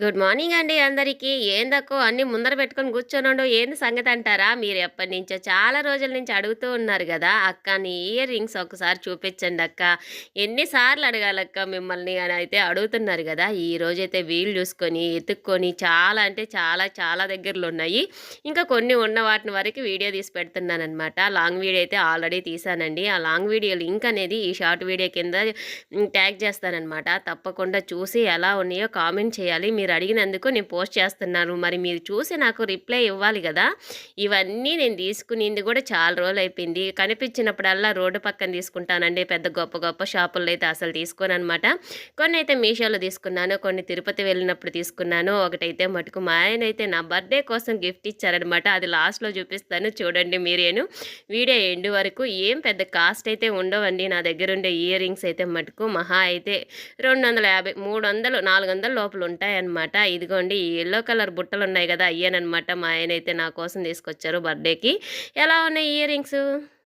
Good morning అండి అందరికీ. ఏందక్కో అన్ని ముందర పెట్టుకొని కూర్చొనుండు. ఏంది సంగతి అంటారా? మీరు ఎప్పటి నుంచో చాలా రోజుల నుంచి అడుగుతూ ఉన్నారు కదా. అక్క నీ ఇయర్ రింగ్స్ ఒకసారి చూపించండి అక్క. ఎన్నిసార్లు అడగాలక్క మిమ్మల్ని అని అయితే అడుగుతున్నారు కదా. ఈ రోజైతే వీలు చూసుకొని ఎత్తుక్కొని చాలా అంటే చాలా చాలా దగ్గరలో ఉన్నాయి. ఇంకా కొన్ని ఉన్న వాటిని వరకు వీడియో తీసి పెడుతున్నాను అనమాట లాంగ్ వీడియో అయితే ఆల్రెడీ తీసానండి ఆ లాంగ్ వీడియో లింక్ అనేది ఈ షార్ట్ వీడియో కింద ట్యాగ్ చేస్తానమాట తప్పకుండా చూసి ఎలా ఉన్నాయో కామెంట్ చేయాలి. మీరు మీరు అడిగినందుకు నేను పోస్ట్ చేస్తున్నాను. మరి మీరు చూసి నాకు రిప్లై ఇవ్వాలి కదా. ఇవన్నీ నేను తీసుకునేది కూడా చాలా రోజులు అయిపోయింది. కనిపించినప్పుడల్లా రోడ్డు పక్కన తీసుకుంటానండి. పెద్ద గొప్ప గొప్ప షాపుల్లో అయితే అసలు తీసుకోను అనమాట కొన్ని అయితే మీషోలో తీసుకున్నాను కొన్ని తిరుపతి వెళ్ళినప్పుడు తీసుకున్నాను. ఒకటైతే మటుకు మా ఆయన అయితే నా బర్త్డే కోసం గిఫ్ట్ ఇచ్చారనమాట అది లాస్ట్లో చూపిస్తాను చూడండి మీరేను. వీడియో ఎండ్ వరకు ఏం పెద్ద కాస్ట్ అయితే ఉండవండి. నా దగ్గర ఉండే ఇయర్ రింగ్స్ అయితే మటుకు మహా అయితే రెండు వందల యాభై మూడు వందలు నాలుగు వందల లోపల ఉంటాయన్నమాట. అనమాట ఇదిగోండి ఈ ఎల్లో కలర్ బుట్టలు ఉన్నాయి కదా అయ్యానమాట మా ఆయన అయితే నా కోసం తీసుకొచ్చారు బర్త్డేకి. ఎలా ఉన్నాయి ఇయర్ రింగ్స్?